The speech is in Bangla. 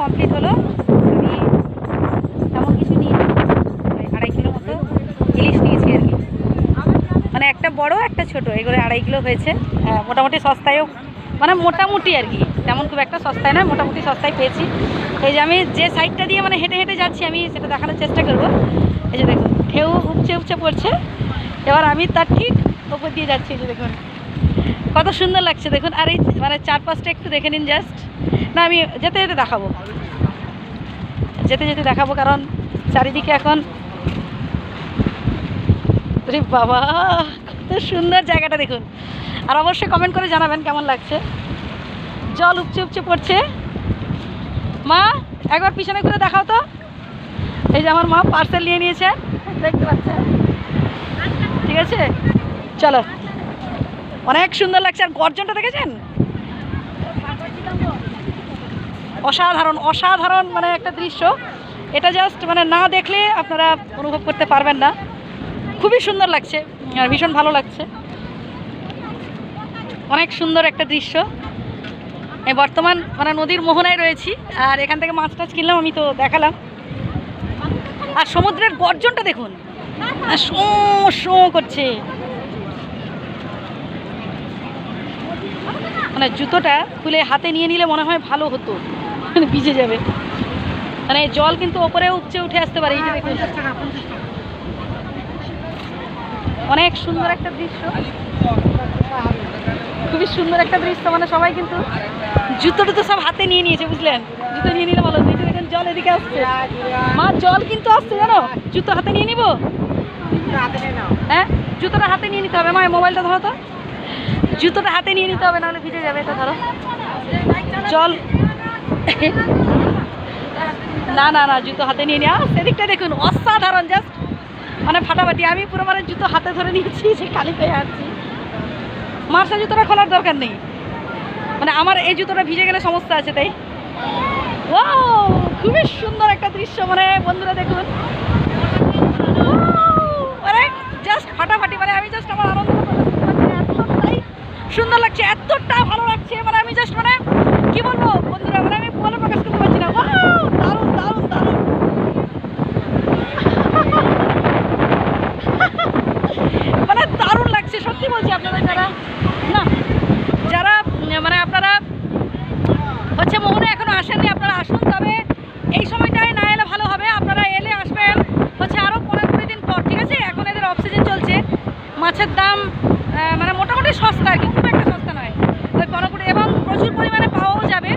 কমপ্লিট হলো, আমি তেমন কিছু নিয়ে আড়াই কিলো মতো ইলিশ নিয়েছি আর কি। মানে একটা বড়, একটা ছোট, এগুলো আড়াই কিলো হয়েছে। মোটামুটি সস্তায়ও মানে মোটামুটি আর কি। তেমন খুব একটা সস্তায় না মোটামুটি সস্তায় পেয়েছি। এই যে আমি যে সাইডটা দিয়ে মানে হেঁটে হেঁটে যাচ্ছি, আমি সেটা দেখানোর চেষ্টা করব। এই যে দেখুন, ঢেউ উপচে উপচে পড়ছে। এবার আমি তার ঠিক ওপর দিয়ে যাচ্ছি, এই যে দেখুন। কত সুন্দর লাগছে দেখুন। আর এই মানে চারপাশটা একটু দেখে নিন জাস্ট না, আমি যেতে যেতে দেখাবো। যেতে যেতে দেখাবো, কারণ চারিদিকে এখন বাবা, কত সুন্দর জায়গাটা দেখুন। আর অবশ্যই কমেন্ট করে জানাবেন কেমন লাগছে। জল উপচে উপচে পড়ছে। মা, একবার পিছনে ঘুরে দেখাও তো। এই যে আমার মা পার্সেল নিয়ে নিয়েছে, দেখতে পাচ্ছেন? ঠিক আছে? চলো। অনেক সুন্দর লাগছে। আর গর্জনটা দেখেছেন? অসাধারণ অসাধারণ মানে একটা দৃশ্য। এটা জাস্ট মানে না দেখলে আপনারা অনুভব করতে পারবেন না। খুবই সুন্দর লাগছে, আর ভীষণ ভালো লাগছে। অনেক সুন্দর একটা দৃশ্য। এই বর্তমান মানে নদীর মোহনায় রয়েছি, আর এখান থেকে মাছ টাছ কিনলাম, আমি তো দেখালাম। আর সমুদ্রের গর্জনটা দেখুন। শো শো করছে। মানে জুতোটা খুলে হাতে নিয়ে নিলে মনে হয় ভালো হতো। মানে ভিজে যাবে। মানে জল কিন্তু ওপরে উপচে উঠে আসতে পারে এই দেখুন। অনেক সুন্দর একটা দৃশ্য। খুবই সুন্দর একটা দৃশ্য মানে সবাই কিন্তু জুতো টুতো সব হাতে নিয়ে নিয়েছে বুঝলেন? জুতো নিয়ে নিলে ভালো হতো। দেখুন জল এদিকে আসছে। মা জল কিন্তু আসছে জানো? জুতো হাতে নিয়ে নিবো? হ্যাঁ জুতোটা হাতে নিয়ে নিতে হবে। মা মোবাইলটা ধরো তো। জুতোটা হাতে নিয়ে নিতে হবে, নাহলে ভিজে যাবে, এটা ধরো। চল। না না না, জুতো হাতে নিয়ে নিয়ে সেদিকটা দেখুন, অসাধারণ জাস্ট মানে ফাটাফাটি। আমি পুরো মানে জুতো হাতে ধরে নিয়েছি, যে খালি পেয়ে আসছি মার্সা জুতোটা খোলার দরকার নেই। মানে আমার এই জুতোটা ভিজে গেলে সমস্যা আছে, তাই। ও খুবই সুন্দর একটা দৃশ্য মানে বন্ধুরা দেখুন Wow! মানে জাস্ট ফাটাফাটি মানে আমি জাস্ট আমার আনন্দ এতটাই সুন্দর লাগছে, এতটা ভালো লাগছে। মানে আমি জাস্ট মানে কি বলব, বন্ধুরা মানে আমি বলে প্রকাশ করতে পারছি না। দারুণ দারুণ দারুণ। মানে দারুণ লাগছে, সত্যি বলছি আপনারা যারা, না, যারা মানে আপনারা হচ্ছে মোহনে এখনও আসেননি, আপনারা আসুন, তবে এই সময়টায় না এলে ভালো হবে। আপনারা এলে আসবেন হচ্ছে আরও পনেরো কুড়ি দিন পর, ঠিক আছে? এখন এদের অক্সিজেন চলছে। মাছের দাম মানে মোটামুটি সস্তা আর কি খুব একটা সস্তা নয় ওই পনেরো কুড়ি এবং প্রচুর পরিমাণে পাওয়াও যাবে।